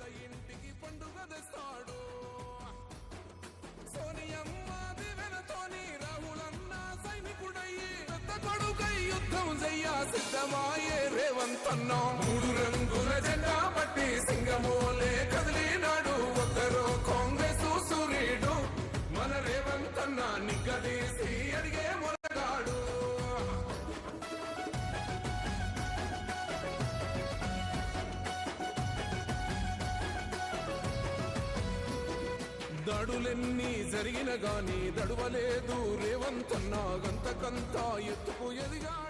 పేద ఇంటికి పండుగ తెస్తాడు. సోనియమ్మ దివెనతోని రాహులన్న సైనికుడయ్యి పెద్ద కొడుకై యుద్ధం చెయ్య సిద్ధమాయే రేవంతన్న. మూడు రంగుల జెండా పట్టి సింగమోలే కదిలినాడు. ఒకరు కాంగ్రెస్ సూర్యుడు మన రేవంతన్న నిగ్గదీసి అడిగే దాడులెన్ని జరిగిన గాని దడువలేదు రేవంతన్నా గంతకంతా ఎత్తుకు ఎదిగాడు.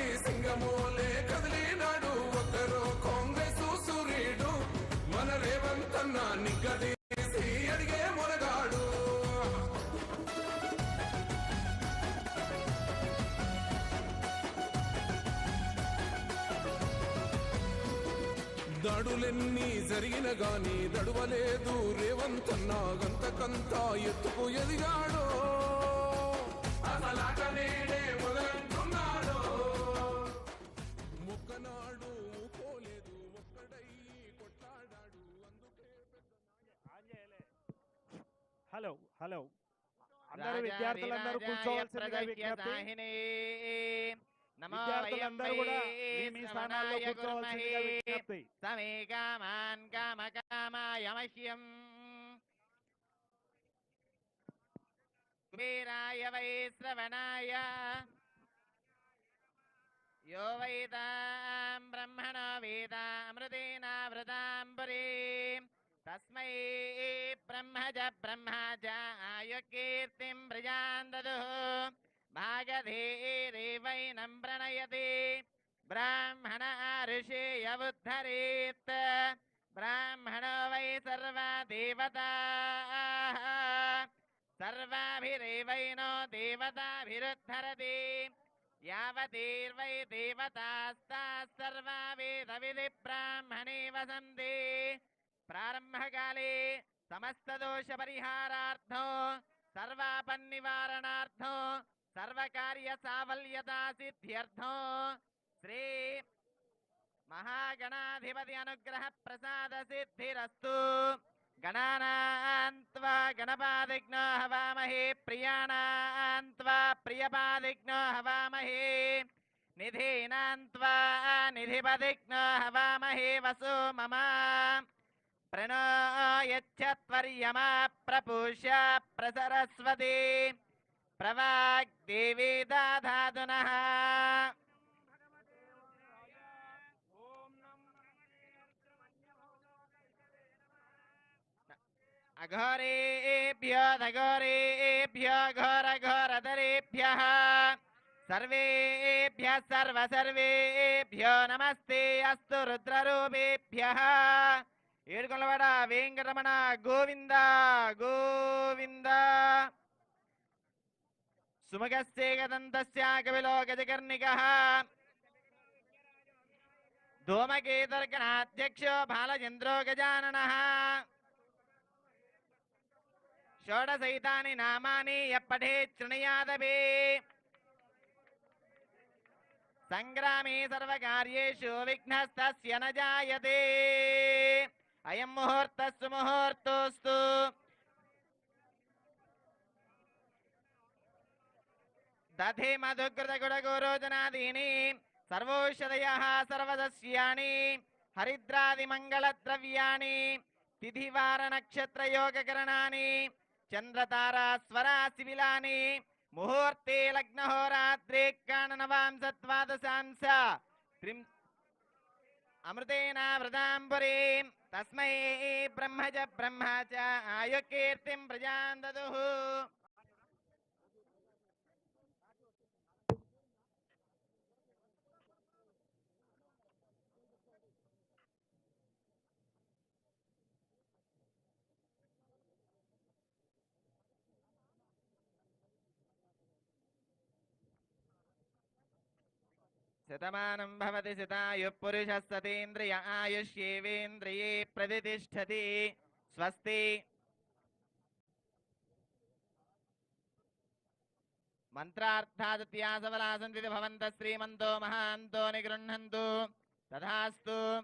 నిగ్గదీసి అడిగే జరిగిన గాని దడువలేదు రేవంతన్న గంతకంతా ఎత్తుకు ఎదిగాడు. అసలాట నేడే మొదలంట హలో హలో. అందరూ విద్యార్థులందరూ కూర్చోవాల్సిందిగా విజ్ఞప్తి. విద్యార్థులందరూ కూడా మీ స్థానాల్లో కూర్చోవాల్సిందిగా విజ్ఞప్తి. కుబేరాయ వై శ్రవణాయ. యో వైతాం బ్రహ్మణ వేదామృతేనావృతాం పురీం తస్మై బ్రహ్మజ బ్రహ్మజ ఆయుకీర్తిం ప్రజాన్ దదుః భాగధీరేవైనం ప్రణయతి. బ్రాహ్మణ ఋషేయవుద్ధరేత్ బ్రాహ్మణో వై సర్వా దేవతా సర్వాభిరేవైనో దేవతాభిరుద్ధరతి. యావతీర్వై దేవతాస్తా సర్వా వేద విధి బ్రాహ్మణే వసంతి. ప్రారంభకాలే సమస్త దోష పరిహారార్థం సర్వాపన్నివారణార్థం సర్వకార్య సావల్యతా సిద్ధ్యర్థం శ్రీ మహాగణాధిపతి అనుగ్రహ ప్రసాద సిద్ధిరస్తు గణానాన్వా గణపాదిఘ్నో హవామహే ప్రియాణాన్వా ప్రియపాదిఘ్నో హవామహే నిధీనాన్వా నిధిపదిఘ్నో హవామహే వసు మమ. ప్రణాయచ్చత్వర్యమా ప్రపూష ప్రసరస్వతి. ప్రవాగ్దేవీ దాధాదున. అఘోరేభ్యో ధఘోరేభ్యో ఘోర ఘోరధరేభ్య సర్వేభ్య సర్వ సర్వేభ్యో నమస్తే అస్తు రుద్రరూపేభ్య. ఏడుకొండవాడ వెంకటరమణ గోవింద గోవింద. సుమగస్యేకదంతస్య కవిలో గజకర్ణికः ధూమకేతర్గణాధ్యక్షో బాలచంద్రో గజానన. షోడశైతాని నామాని ఎప్పటే శృణయాదవే సంగ్రామే సర్వకార్యేషు విఘ్నస్తస్య న జాయతే. అయం ముహూర్త ముహూర్తస్సు ముహూర్తోస్తు. దధే మధుకృతగుడగోరోజనాదీని సర్వౌషధయः సర్వదస్యాని హరిద్రాదిమంగళద్రవ్యాణి తిథివార నక్షత్ర యోగకరణాన్ని చంద్రతారా స్వరా శిబిలాని ముహూర్తే లగ్నహోరాత్రే కాణనవాంసత్వాదశాంశ త్రిం అమృతేనా వృతాంబురీ तस्मै ब्रह्मज ब्रह्म च आयुकीर्तिं प्रजां ददुः శతమానం భవతి శతాయుః పురుష సతీంద్రియ ఆయుష్యేవేంద్రియే ప్రతిష్టతి. స్వస్తి. మంత్రార్థాదత్యా భవంత శ్రీమంతో మహాంతో నిగృహంతు తథాస్తు.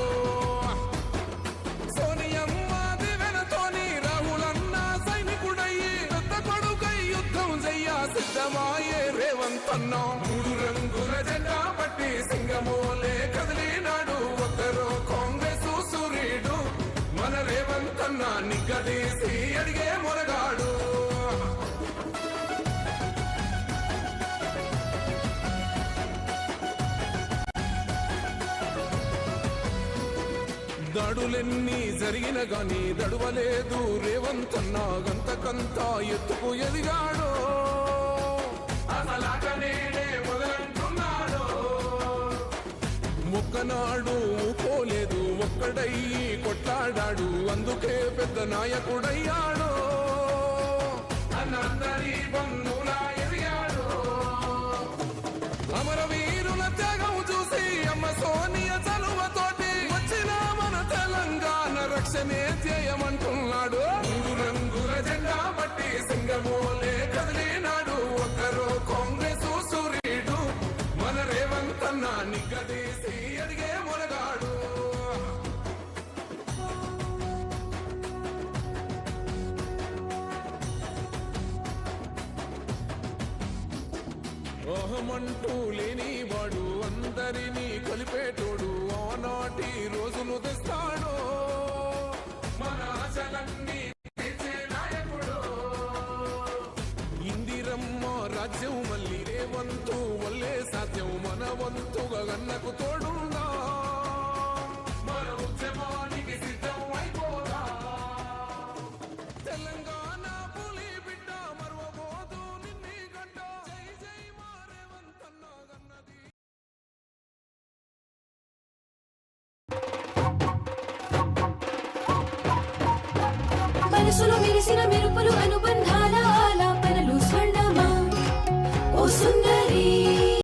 రేవంత్ మూడు రంగుల జెండా పట్టి సింగమోలే కదిలినాడు ఒక్కరో కాంగ్రెస్ సూర్యుడు మన రేవంత్ అన్న నిగ్గదీసి అడిగే మునగాడు దాడులెన్ని జరిగిన గాని దడువలేదు రేవంత్ అన్న గంతకంతా ఎత్తుకు ఎదిగాడు ఒక్కనాడు పోలేదు ఒక్కడయ్యి కొట్లాడాడు. అందుకే పెద్ద నాయకుడయ్యాడు. అన్నందరి బంధులా ఎదిగాడు. అమరవీరుల త్యాగం చూసి అమ్మ సోనియ చలువతోటి వచ్చిన మన తెలంగాణ రక్షణే చేయమంట